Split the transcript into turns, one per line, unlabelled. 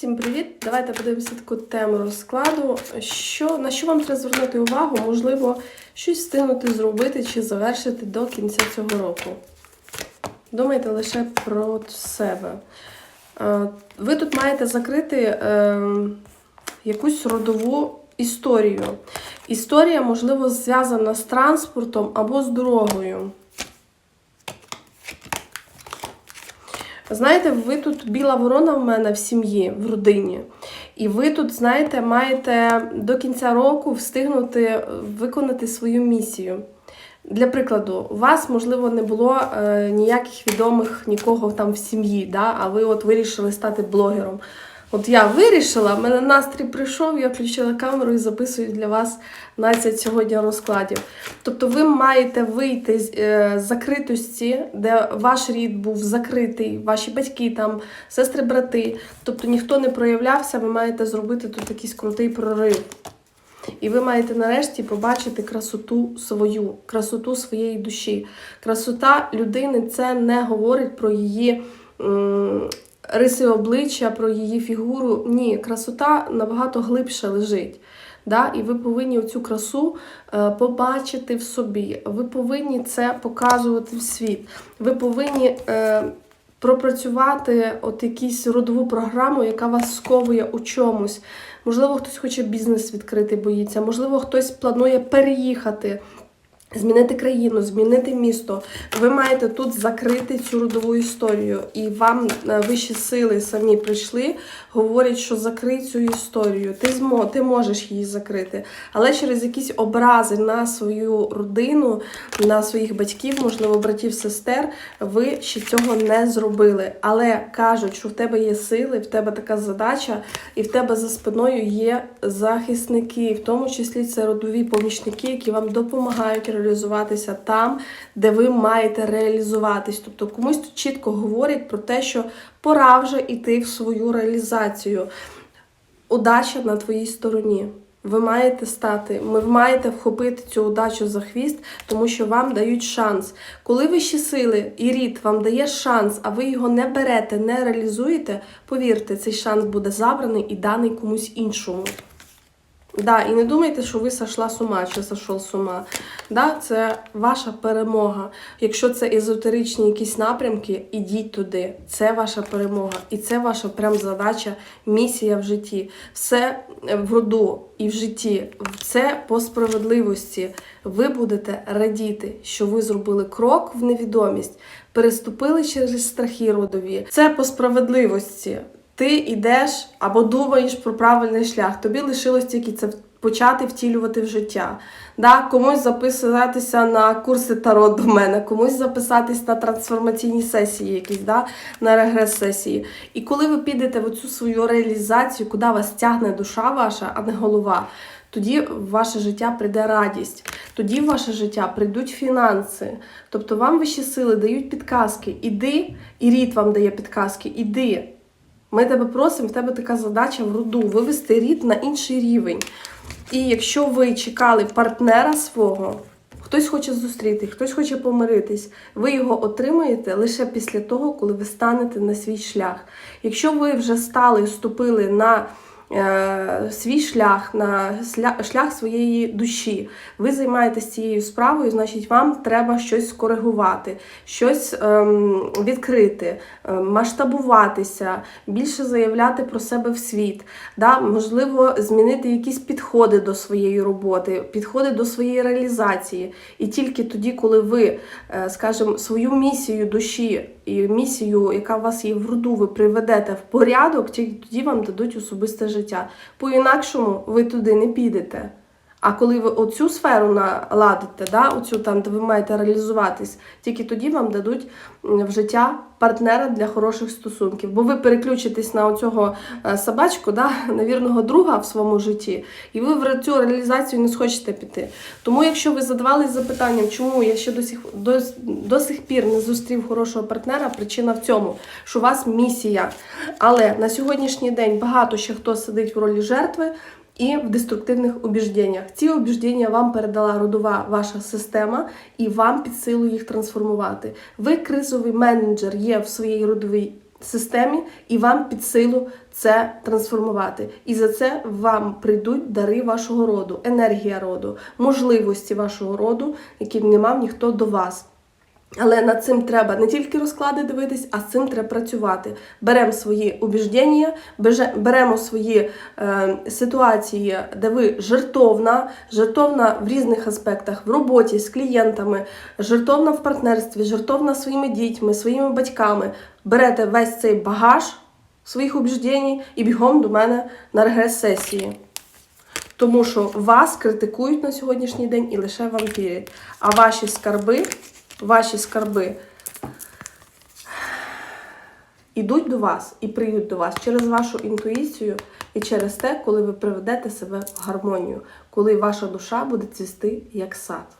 Всім привіт! Давайте подивимося таку тему розкладу. Що, на що вам треба звернути увагу? Можливо, щось встигнути зробити чи завершити до кінця цього року. Думайте лише про себе. Е, Ви тут маєте закрити е, якусь родову історію. Історія, можливо, зв'язана з транспортом або з дорогою. Знаєте, ви тут біла ворона в мене в сім'ї, в родині. І ви тут, знаєте, маєте до кінця року встигнути е, виконати свою місію. Для прикладу, у вас, можливо, не було е, ніяких відомих нікого там в сім'ї, да? а ви от вирішили стати блогером. От я вирішила, в мене настрій прийшов, я включила камеру і записую для вас 12 сьогодні розкладів. Тобто ви маєте вийти з е, закритості, де ваш рід був закритий, ваші батьки, там, сестри, брати. Тобто ніхто не проявлявся, ви маєте зробити тут якийсь крутий прорив. І ви маєте нарешті побачити красоту свою, красоту своєї душі. Красота людини це не говорить про її. Риси обличчя, про її фігуру. Ні, красота набагато глибше лежить. Да? І ви повинні оцю красу е, побачити в собі. Ви повинні це показувати в світ. Ви повинні е, пропрацювати от якусь родову програму, яка вас сковує у чомусь. Можливо, хтось хоче бізнес відкрити, боїться, можливо, хтось планує переїхати. Змінити країну, змінити місто. Ви маєте тут закрити цю родову історію. І вам е, вищі сили самі прийшли, говорять, що закрий цю історію. Ти змо, ти можеш її закрити. Але через якісь образи на свою родину, на своїх батьків, можливо, братів, сестер, ви ще цього не зробили. Але кажуть, що в тебе є сили, в тебе така задача, і в тебе за спиною є захисники, в тому числі це родові помічники, які вам допомагають реалізуватися там, де ви маєте реалізуватись. Тобто комусь тут чітко говорять про те, що пора вже йти в свою реалізацію. Удача на твоїй стороні. Ви маєте стати, ви маєте вхопити цю удачу за хвіст, тому що вам дають шанс. Коли вищі сили і рід вам дає шанс, а ви його не берете, не реалізуєте, повірте, цей шанс буде забраний і даний комусь іншому. Да, і не думайте, що ви сошла з ума чи сошов з ума. Да, це ваша перемога. Якщо це езотеричні якісь напрямки, ідіть туди. Це ваша перемога. І це ваша прям задача, місія в житті. Все в роду і в житті. Це по справедливості. Ви будете радіти, що ви зробили крок в невідомість, переступили через страхи родові. Це по справедливості ти йдеш або думаєш про правильний шлях. Тобі лишилось тільки це почати втілювати в життя. Да? Комусь записатися на курси таро до мене, комусь записатись на трансформаційні сесії, якісь, да? на регрес-сесії. І коли ви підете в оцю свою реалізацію, куди вас тягне душа ваша, а не голова. Тоді в ваше життя прийде радість, тоді в ваше життя прийдуть фінанси. Тобто вам вищі сили дають підказки. Іди, і рід вам дає підказки, іди. Ми тебе просимо, в тебе така задача в роду вивести рід на інший рівень. І якщо ви чекали партнера свого, хтось хоче зустріти, хтось хоче помиритись, ви його отримаєте лише після того, коли ви станете на свій шлях. Якщо ви вже стали, ступили на свій шлях, на шлях своєї душі, ви займаєтесь цією справою, значить, вам треба щось скоригувати, щось ем, відкрити, ем, масштабуватися, більше заявляти про себе в світ. Да? Можливо, змінити якісь підходи до своєї роботи, підходи до своєї реалізації. І тільки тоді, коли ви, е, скажімо, свою місію душі і місію, яка у вас є в роду, ви приведете в порядок, тільки тоді вам дадуть особисте життя. По-інакшому ви туди не підете. А коли ви оцю сферу наладите, да, оцю там, де ви маєте реалізуватись, тільки тоді вам дадуть в життя партнера для хороших стосунків. Бо ви переключитесь на оцього е, собачку, да, на вірного друга в своєму житті, і ви в цю реалізацію не схочете піти. Тому, якщо ви задавались запитанням, чому я ще до сих, до, до сих пір не зустрів хорошого партнера, причина в цьому, що у вас місія. Але на сьогоднішній день багато ще хто сидить в ролі жертви і в деструктивних убіжденнях. Ці убіждення вам передала родова ваша система, і вам під силу їх трансформувати. Ви кризовий менеджер є в своїй родовій системі, і вам під силу це трансформувати. І за це вам прийдуть дари вашого роду, енергія роду, можливості вашого роду, які не мав ніхто до вас. Але над цим треба не тільки розклади дивитись, а з цим треба працювати. Беремо свої убіждення, беремо свої е, ситуації, де ви жертовна, жертовна в різних аспектах, в роботі з клієнтами, жертовна в партнерстві, жертовна своїми дітьми, своїми батьками. Берете весь цей багаж своїх убіждень і бігом до мене на регрес-сесії. Тому що вас критикують на сьогоднішній день і лише вам вірять. А ваші скарби, ваші скарби ідуть до вас і прийдуть до вас через вашу інтуїцію і через те, коли ви приведете себе в гармонію, коли ваша душа буде цвісти як сад.